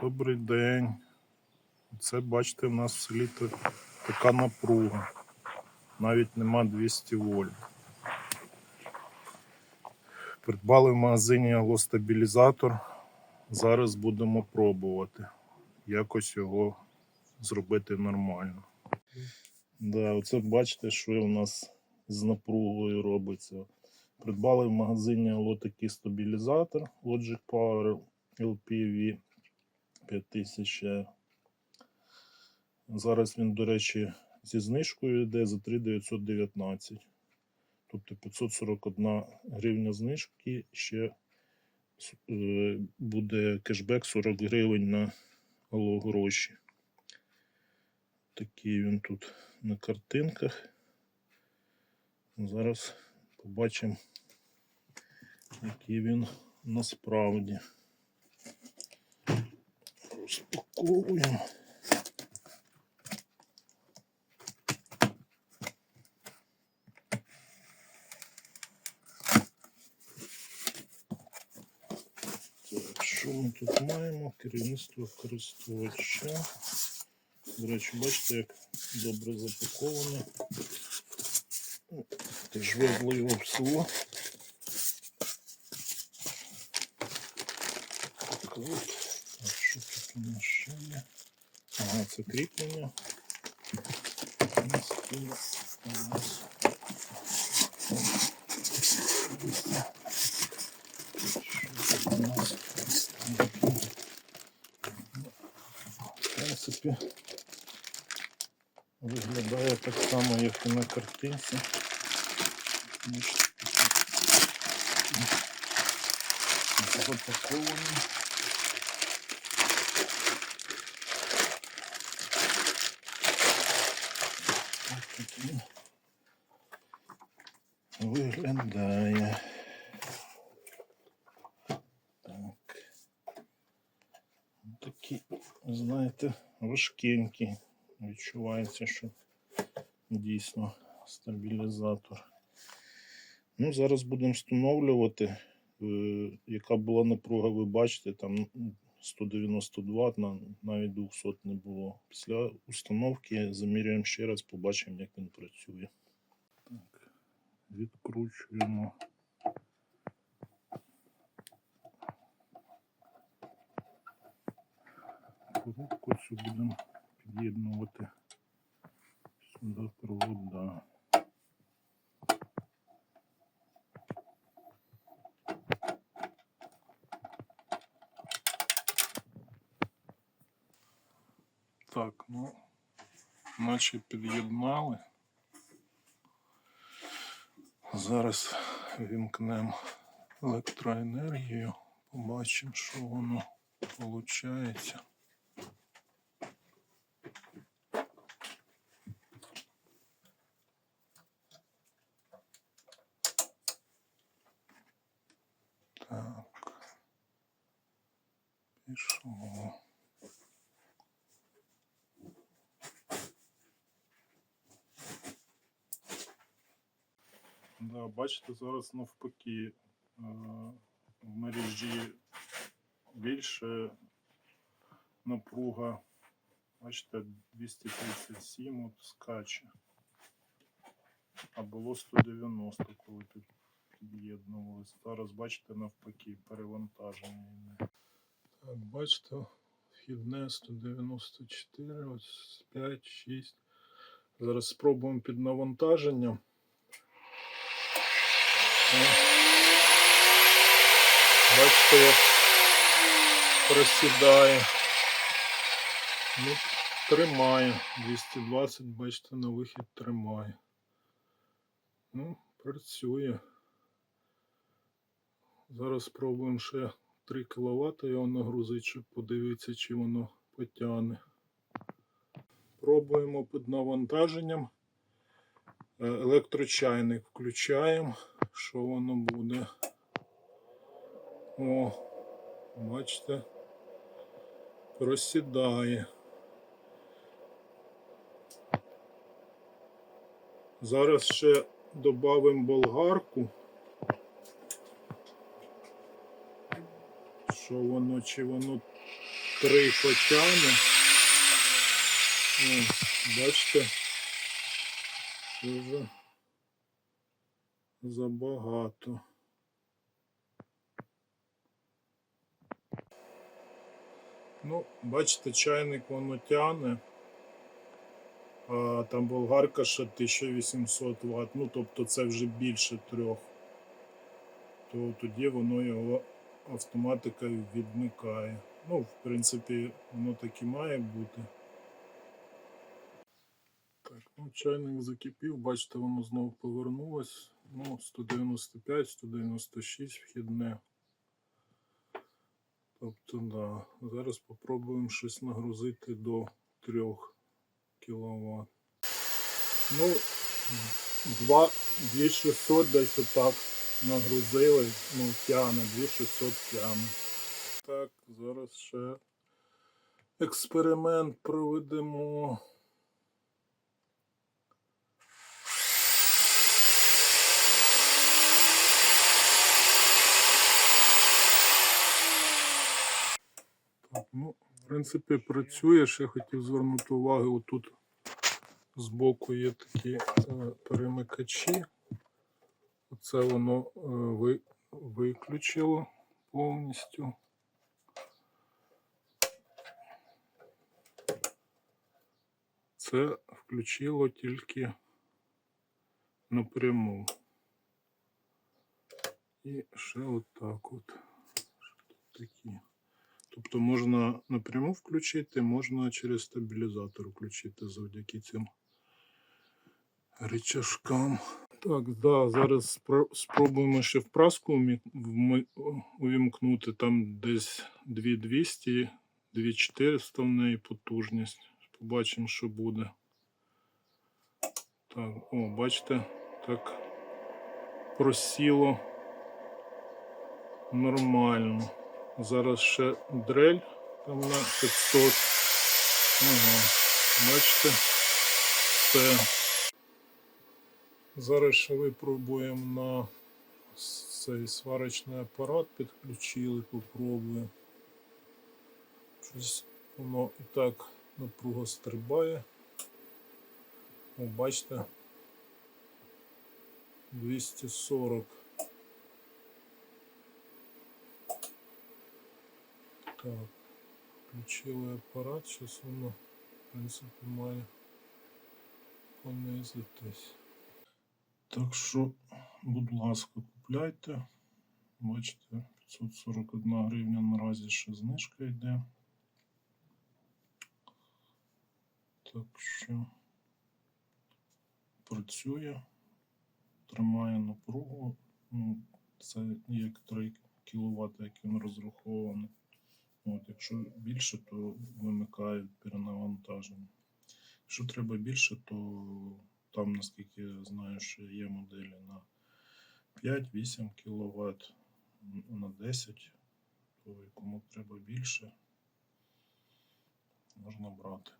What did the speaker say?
Добрий день. Це, бачите, в нас в селі така напруга. Навіть нема 200 вольт. Придбали в магазині алостабілізатор. Зараз будемо пробувати якось його зробити нормально. Да, оце бачите, що у нас з напругою робиться. Придбали в магазині такий стабілізатор Logic Power LPV 5000. Зараз він, до речі, зі знижкою йде за 3919. Тобто 541 гривня знижки, ще е, буде кешбек 40 гривень на гроші. Такий він тут на картинках. Зараз побачимо, який він насправді. Так, що ми тут маємо? Керівництво користувача. До речі, бачите, як добре запаковане. Теж везли його в село. Так, от. Так, що тут у нас ще є? Ага, це кріплення. Настільки у нас. Що тут у нас? В принципі, виглядає так само, як і на картинці. Бачите, Запакований. Ось так він виглядає. Так. Такі, знаєте, важкенькі. Відчувається, що дійсно стабілізатор. Ну, зараз будемо встановлювати, е, яка була напруга, ви бачите, там 192, на- навіть 200 не було. Після установки замірюємо ще раз, побачимо, як він працює. Так, відкручуємо. Коробку цю будемо під'єднувати сюди провода. Так, ну, наче під'єднали. Зараз вімкнемо електроенергію, побачимо, що воно виходить. Так. Пішло. Да, бачите, зараз навпаки е, в мережі більше напруга. Бачите, 237 от скаче. А було 190, коли під, під'єднувалися. Зараз бачите навпаки перевантаження. Так, бачите, вхідне 194, ось 5, 6. Зараз спробуємо під навантаженням. Бачите, як просідає. Ну, тримає. 220, бачите, на вихід тримає. Ну, працює. Зараз спробуємо ще 3 кВт його нагрузити, щоб подивитися, чи воно потягне. Пробуємо під навантаженням. Е, Електрочайник включаємо. Що воно буде? О, бачите, просідає. Зараз ще додамо болгарку. що воно, чи воно три потягне. О, бачите, це вже забагато. Ну, бачите, чайник воно тягне. А там болгарка ще 1800 Вт, ну тобто це вже більше трьох. То тоді воно його автоматика відмикає. Ну, в принципі, воно так і має бути. Так, ну чайник закипів, бачите, воно знову повернулось. Ну, 195, 196 вхідне. Тобто, да. Зараз спробуємо щось нагрузити до 3 кВт. Ну, 2, 2600 десь отак нагрузили. Ну, тягне, 2600 тягне. Так, зараз ще експеримент проведемо. Ну, в принципі, працює. Ще хотів звернути увагу, отут збоку є такі е, перемикачі. Оце воно е, ви, виключило повністю. Це включило тільки напряму. І ще отак от. Тут такі. Тобто можна напряму включити, можна через стабілізатор включити завдяки цим рычажкам. Так, да, зараз спробуємо ще в праску увімкнути. Там десь 2200, 2400 в неї потужність. Побачимо, що буде. Так, о, бачите, так просіло нормально. Зараз ще дрель там на 500. Ага, бачите, все. Зараз ще випробуємо на цей сварочний апарат, підключили, попробуємо. Щось воно і так напруга стрибає. О, бачите. 240. Так, включили апарат, зараз воно, в принципі, має понизитись. Так що, будь ласка, купляйте. Бачите, 541 гривня наразі ще знижка йде. Так що працює, тримає напругу. Ну, це як 3 кВт, як він розрахований. От, якщо більше, то вимикає перенавантаження. Якщо треба більше, то там, наскільки я знаю, що є моделі на 5-8 кВт, на 10, то кому треба більше, можна брати.